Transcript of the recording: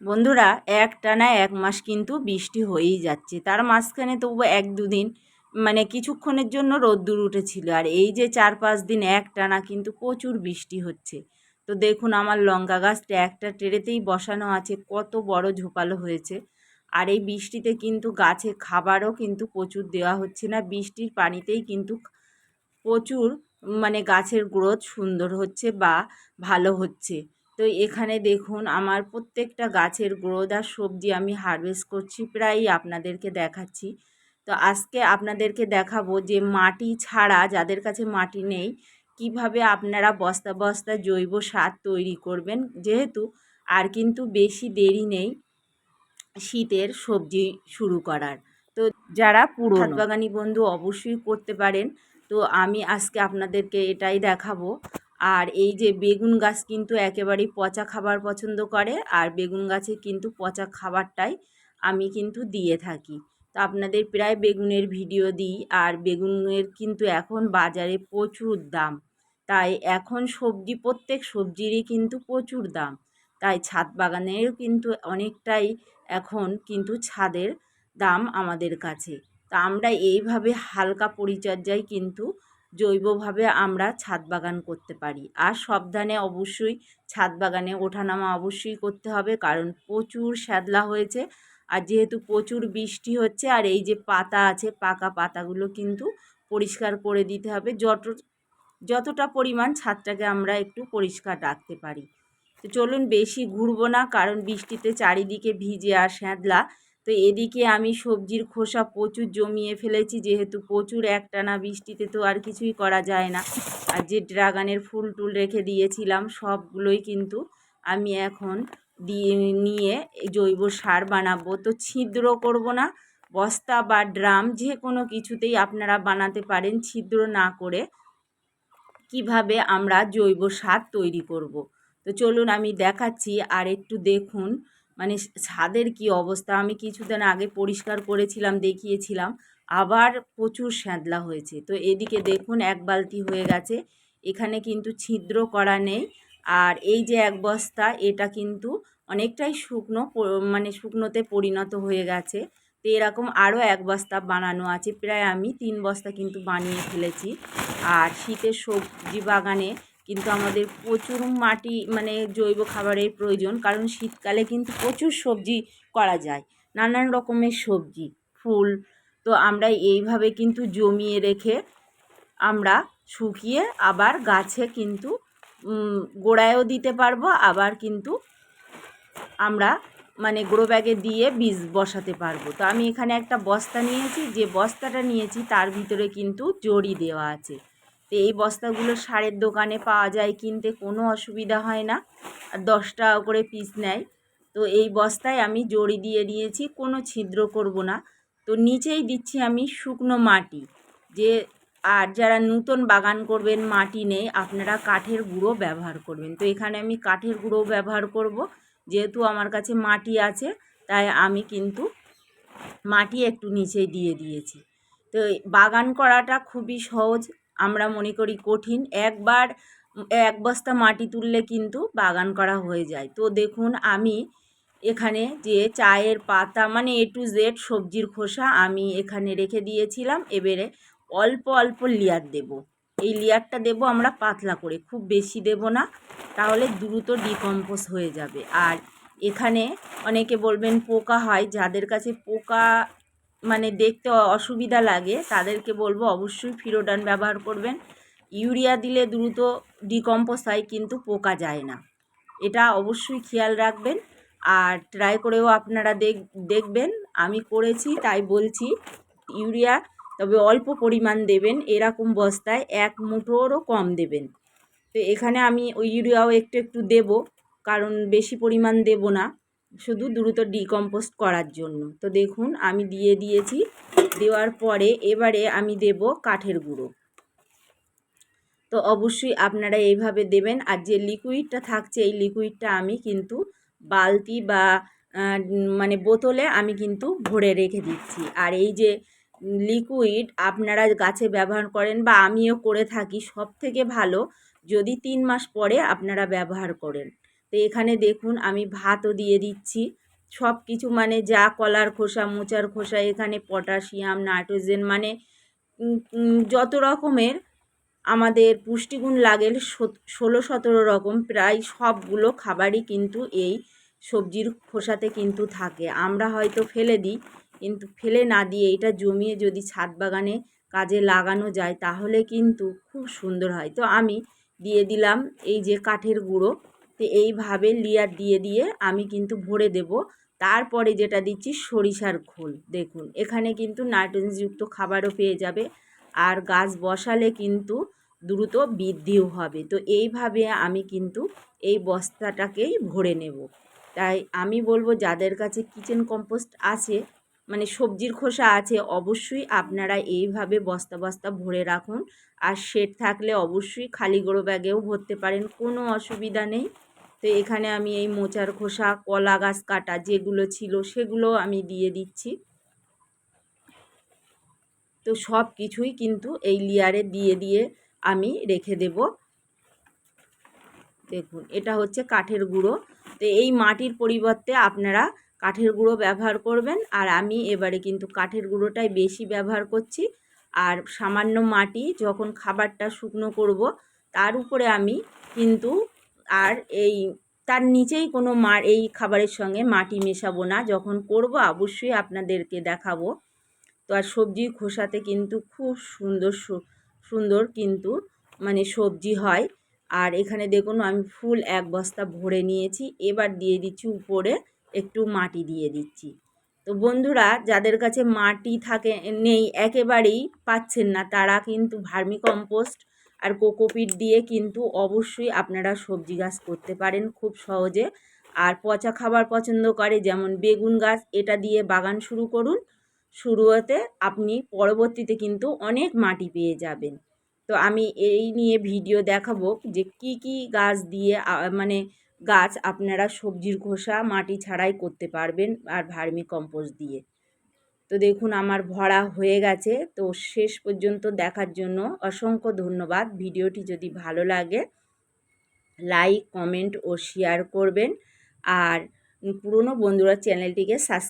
বন্ধুরা এক টানা এক মাস কিন্তু বৃষ্টি হয়েই যাচ্ছে। তার মাঝখানে তবু এক দুদিন মানে কিছুক্ষণের জন্য রোদ্দুর উঠেছিল। আর এই যে চার পাঁচ দিন এক টানা কিন্তু প্রচুর বৃষ্টি হচ্ছে। তো দেখুন, আমার লঙ্কা গাছটা একটা টেরেতেই বসানো আছে, কত বড় ঝোপালো হয়েছে। আর এই বৃষ্টিতে কিন্তু গাছে খাবারও কিন্তু প্রচুর দেওয়া হচ্ছে না। বৃষ্টির পানিতেই কিন্তু প্রচুর মানে গাছের গ্রোথ সুন্দর হচ্ছে বা ভালো হচ্ছে। তো এখানে দেখুন আমার প্রত্যেকটা গাছের গ্রোথ আর সবজি আমি হারভেস্ট করছি প্রায়ই আপনাদেরকে দেখাচ্ছি। তো আজকে আপনাদেরকে দেখাবো যে মাটি ছাড়া যাদের কাছে মাটি নেই কীভাবে আপনারা বস্তা বস্তা জৈব সার তৈরি করবেন যেহেতু আর কিন্তু বেশি দেরি নেই শীতের সবজি শুরু করার। তো যারা পুরো বাগানি বন্ধু অবশ্যই করতে পারেন। তো আমি আজকে আপনাদেরকে এটাই দেখাবো। আর এই যে বেগুন গাছ কিন্তু একেবারেই পচা খাবার পছন্দ করে, আর বেগুন গাছে কিন্তু পচা খাবারটাই আমি কিন্তু দিয়ে থাকি। তো আপনাদের প্রায় বেগুনের ভিডিও দিই, আর বেগুনের কিন্তু এখন বাজারে প্রচুর দাম। তাই এখন সবজি, প্রত্যেক সবজিরই কিন্তু প্রচুর দাম। তাই ছাদ বাগানের কিন্তু অনেকটাই এখন কিন্তু ছাদের দাম আমাদের কাছে। তা আমরা এইভাবে হালকা পরিচর্যায় কিন্তু জৈবভাবে আমরা ছাদ বাগান করতে পারি। আর সাবধানে অবশ্যই ছাদ বাগানে ওঠানামা অবশ্যই করতে হবে, কারণ প্রচুর শ্যাদলা হয়েছে। আর যেহেতু প্রচুর বৃষ্টি হচ্ছে, আর এই যে পাতা আছে, পাকা পাতাগুলো কিন্তু পরিষ্কার করে দিতে হবে। যত, যতটা পরিমাণ ছাদটাকে আমরা একটু পরিষ্কার রাখতে পারি। তো চলুন বেশি ঘুরবো না, কারণ বৃষ্টিতে চারিদিকে ভিজে আর শ্যাদলা। তো এদিকে আমি সবজির খোসা প্রচুর জমিয়ে ফেলেছি, যেহেতু প্রচুর একটানা বৃষ্টিতে তো আর কিছুই করা যায় না আর যে ড্রাগনের ফুল টুল রেখে দিয়েছিলাম, সবগুলোই কিন্তু আমি এখন দিয়ে, নিয়ে জৈব সার বানাবো তো ছিদ্র করব না, বস্তা বা ড্রাম যে কোনো কিছুতেই আপনারা বানাতে পারেন, ছিদ্র না করে কীভাবে আমরা জৈব সার তৈরি করব। তো চলুন আমি দেখাচ্ছি, আর একটু দেখুন মানে ছাদের কি অবস্থা? আমি কিছুদিন আগে পরিষ্কার করেছিলাম, দেখিয়েছিলাম। আবার প্রচুর স্যাঁদলা হয়েছে। তো এদিকে দেখুন, এক বালতি হয়ে গেছে। এখানে কিন্তু ছিদ্র করা নেই। আর এই যে এক বস্তা, এটা কিন্তু অনেকটাই শুকনো মানে শুকনোতে পরিণত হয়ে গেছে। তো এরকম আরও এক বস্তা বানানো আছে। প্রায় আমি তিন বস্তা কিন্তু বানিয়ে ফেলেছি। আর শীতের সবজি বাগানে কিন্তু আমাদের প্রচুর মাটি মানে জৈব খাবারের প্রয়োজন, কারণ শীতকালে কিন্তু প্রচুর সবজি করা যায়, নানান রকমের সবজি, ফুল, তো আমরা এইভাবে কিন্তু জমিয়ে রেখে আমরা শুকিয়ে আবার গাছে কিন্তু গোড়ায়ও দিতে পারব, আবার কিন্তু আমরা মানে গ্রো ব্যাগে দিয়ে বীজ বসাতে পারব। তো আমি এখানে একটা বস্তা নিয়েছি, যে বস্তাটা নিয়েছি তার ভিতরে কিন্তু জড়ি দেওয়া আছে। তো এই বস্তাগুলো সারের দোকানে পাওয়া যায় কিনতে, কোনো অসুবিধা হয় না। আর দশ টাকা করে পিস নেয়। তো এই বস্তায় আমি জড়ি দিয়ে দিয়েছি, কোনো ছিদ্র করব না। তো নিচেই দিচ্ছি আমি শুকনো মাটি। যে আর যারা নূতন বাগান করবেন, মাটি নেই, আপনারা কাঠের গুঁড়ো ব্যবহার করবেন। তো এখানে আমি কাঠের গুঁড়ো ব্যবহার করব। যেহেতু আমার কাছে মাটি আছে, তাই আমি কিন্তু মাটি একটু নিচেই দিয়ে দিয়েছি। তো বাগান করাটা খুবই সহজ। আমরা মনে করি কঠিন, একবার, এক বস্তা মাটি তুললে কিন্তু বাগান করা হয়ে যায়। তো দেখুন, আমি এখানে যে চায়ের পাতা মানে এ টু জেড সবজির খোসা আমি এখানে রেখে দিয়েছিলাম। এবারে অল্প অল্প লেয়ার দেব। এই লেয়ারটা দেব আমরা পাতলা করে, খুব বেশি দেব না, তাহলে দ্রুত ডিকম্পোজ হয়ে যাবে। আর এখানে অনেকে বলবেন পোকা হয়, যাদের কাছে পোকা মানে দেখতে অসুবিধা লাগে, তাদেরকে বলব অবশ্যই ফিরোডান ব্যবহার করবেন। ইউরিয়া দিলে দ্রুত ডিকম্পোজ হয়, কিন্তু পোকা যায় না। এটা অবশ্যই খেয়াল রাখবেন। আর ট্রাই করেও আপনারা দেখ, দেখবেন, আমি করেছি, তাই বলছি, ইউরিয়া তবে অল্প পরিমাণ দেবেন, এরকম বস্তায় এক মুঠোরও কম দেবেন। তো এখানে আমি ওই ইউরিয়াও একটু একটু দেব, কারণ বেশি পরিমাণ দেব না। শুধু দ্রুত ডিকম্পোস্ট করার জন্য। তো দেখুন, আমি দিয়ে দিয়েছি। দেওয়ার পরে এবারে আমি দেব কাঠের গুঁড়ো। তো অবশ্যই আপনারা এইভাবে দেবেন। আর যে লিকুইডটা থাকছে, এই লিকুইডটা আমি কিন্তু বালতি বা মানে বোতলে আমি কিন্তু ভরে রেখে দিচ্ছি। আর এই যে লিকুইড আপনারা গাছে ব্যবহার করেন বা আমিও করে থাকি সব থেকে ভালো যদি তিন মাস পরে আপনারা ব্যবহার করেন। তো এখানে দেখুন আমি ভাতও দিয়ে দিচ্ছি। সব কিছু মানে যা কলার খোসা, মোচার খোসা, এখানে পটাশিয়াম, নাইট্রোজেন মানে যত রকমের আমাদের পুষ্টিগুণ লাগে ষোলো সতেরো রকম প্রায় সবগুলো খাবারই কিন্তু এই সবজির খোসাতে কিন্তু থাকে। আমরা হয়তো ফেলে দিই, কিন্তু ফেলে না দিয়ে এটা জমিয়ে যদি ছাদ বাগানে কাজে লাগানো যায়, তাহলে কিন্তু খুব সুন্দর হয়। তো আমি দিয়ে দিলাম এই যে কাঠের গুঁড়ো। তো এইভাবে লিয়ার দিয়ে দিয়ে আমি কিন্তু ভরে দেব। তারপরে যেটা দিচ্ছি সরিষার খোল, দেখুন। এখানে কিন্তু নাইট্রোজেনযুক্ত খাবারও পেয়ে যাবে। আর গাছ বসালে কিন্তু দ্রুত বৃদ্ধিও হবে। তো এইভাবে আমি কিন্তু এই বস্তাটাকেই ভরে নেব। তাই আমি বলব, যাদের কাছে কিচেন কম্পোস্ট আছে মানে সবজির খোসা আছে, অবশ্যই আপনারা এইভাবে বস্তা বস্তা ভরে রাখুন। আর শেড থাকলে অবশ্যই খালি গড়ো ব্যাগেও ভরতে পারেন, কোনো অসুবিধা নেই। তো এখানে আমি এই মোচার খোসা, কলা গাছ কাটা যেগুলো ছিল সেগুলো আমি দিয়ে দিচ্ছি। তো সব কিছুই কিন্তু এই লেয়ারে দিয়ে দিয়ে আমি রেখে দেব। দেখুন, এটা হচ্ছে কাঠের গুঁড়ো। তো এই মাটির পরিবর্তে আপনারা কাঠের গুঁড়ো ব্যবহার করবেন আর আমি এবারে কিন্তু কাঠের গুঁড়োটাই বেশি ব্যবহার করছি। আর সামান্য মাটি যখন খাবারটা শুকনো করব, তার উপরে আমি কিন্তু আর এই, তার নিচেই কোনো মা, এই খাবারের সঙ্গে মাটি মেশাবো না। যখন করব, অবশ্যই আপনাদেরকে দেখাবো। তো আর সবজির খোসাতে কিন্তু খুব সুন্দর সুন্দর কিন্তু মানে সবজি হয়। আর এখানে দেখুন, আমি ফুল এক বস্তা ভরে নিয়েছি। এবার দিয়ে দিচ্ছি উপরে একটু মাটি দিয়ে দিচ্ছি। তো বন্ধুরা, যাদের কাছে মাটি থাকে, নেই, একেবারেই পাচ্ছেন না, তারা কিন্তু ভার্মি কম্পোস্ট আর কোকোপিট দিয়ে কিন্তু অবশ্যই আপনারা সবজি গাছ করতে পারেন খুব সহজে। আর পচা খাবার পছন্দ করে, যেমন বেগুন গাছ, এটা দিয়ে বাগান শুরু করুন। শুরুতে আপনি পরবর্তীতে কিন্তু অনেক মাটি পেয়ে যাবেন। তো আমি এই নিয়ে ভিডিও দেখাবো যে কি কি গাছ দিয়ে মানে গাছ আপনারা সবজির খোসা মাটি ছাড়াই করতে পারবেন আর ভার্মি কম্পোস্ট দিয়ে। তো দেখুন আমার ভরা হয়ে গেছে। তো শেষ পর্যন্ত দেখার জন্য অসংখ্য ধন্যবাদ। ভিডিওটি যদি ভালো লাগে, লাইক, কমেন্ট ও শেয়ার করবেন। আর পুরনো বন্ধুরা চ্যানেলটিকে সাবস্ক্রাইব